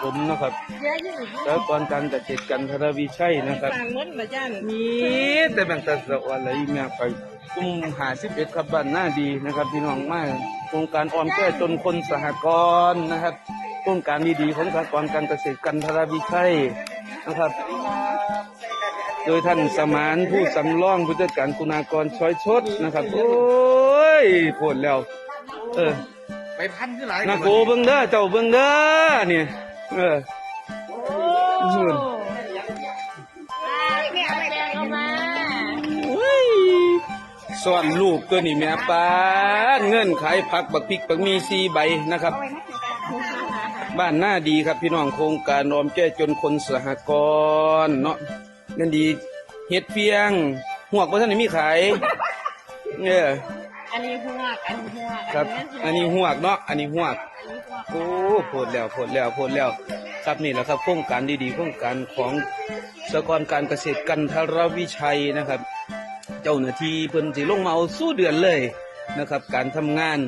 พี่น้องผมนะครับเยอะยิ่งแล้วก่อนการจัดเจตกันทรวิชัยนะครับต่างมดมาจ้านมีแต่แบ่งแต่สะวันอะไรแม่ไปกุ้มหาสิบเอ็ดครับบ้านหน้าดีนะครับพี่น้องมากโครงการออมแก้จนคนสหกรณ์นะครับโครงการดีๆของสหกรณ์การเกษตรกันทรวิชัยนะครับ โดยท่านสมานผู้สำรองผู้จัดการคุณากรช้อยชดนะครับ โอ้ยโผดแล้ว เออไปพันที่หลายนาโกเบิ่งเด้อเจ้าเบิ่งเด้อเนี่ย เออนู่นแม่เอาแดงเอามาอุ้ยสอนลูกตัวนี้แม่ป้าดเงินขายผักบักพริกบักมีซีใบนะครับ บ้านหน้าดีครับพี่น้องโครงการรอมแก้จนคนสหกรณ์เนาะเงินดีเฮ็ดเพียงหวกบ่ท่านได้มีขายเนี่ยอันนี้หัวอันนี้หัวครับ อันนี้หวกเนาะอันนี้หวก โอ้โพดแล้วโพดแล้วโพดแล้ว ครับนี่แหละครับโครงการดีๆโครงการของสกรการเกษตรกันทรวิชัยนะครับ เจ้าหน้าที่เพิ่นสิลงมาเอาสู้เดือนเลยนะครับ การทำงาน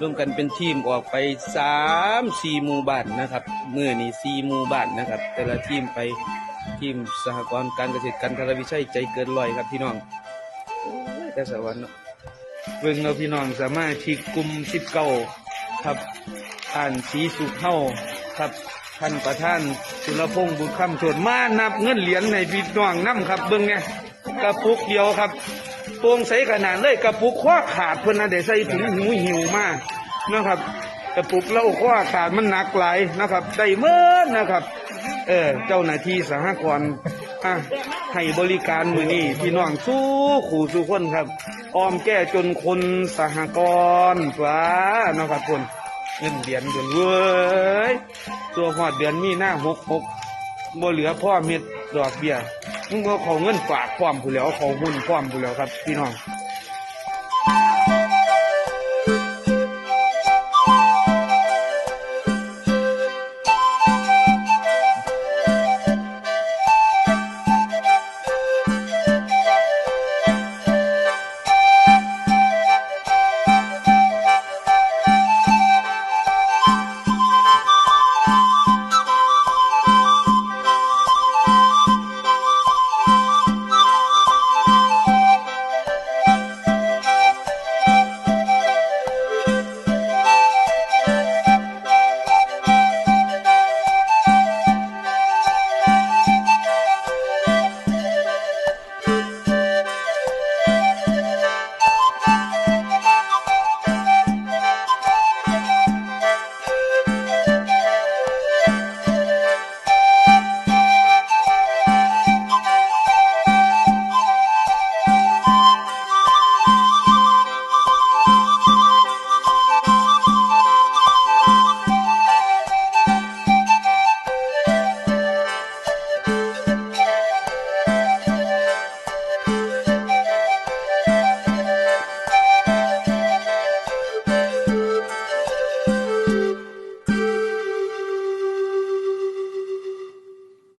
ร่วมกันเป็นทีมออกไปสามสี่หมู่บ้านนะครับเมื่อนี่สี่หมู่บ้านนะครับ แต่ละทีมไปทีมสหกรณ์การเกษตรกันทรวิชัยใจเกินร้อยครับพี่น้องโอ้ยแต่สวรรค์เนาะเบิ่งเราพี่น้องสามารถที่กลุ่มสิบเก้าครับ ท่านสีสุขเฮาครับท่านประธานสุรพงษ์บุญคำชวนมานับเงินเหรียญในพี่น้องน้ำครับ เบิ่งเนี่ยกระปุกเดียวครับโปร่งใสขนาดเลยกระปุกข้อขาดเพิ่นนะได้ใส่ถุงหูหิวมากนะครับกระปุกเล้าข้อขาดมันหนักหลายนะครับได้เมื่อนะครับ เออเจ้าหน้าที่สหกรณ์อะให้บริการมือนี้พี่น้องสู้ขู่สู้คนครับ ออมแก้จนคนสหกรณ์ฟ้านะครับคน เงินเดือนเดือนเว้ยตัวหอดเดือนมีหน้าหกหกบ่เหลือพ่อเม็ดดอกเบี้ยมึงก็ขอเงินฝากความผู้แล้วเขาหุ้นความผู้แล้วครับพี่น้อง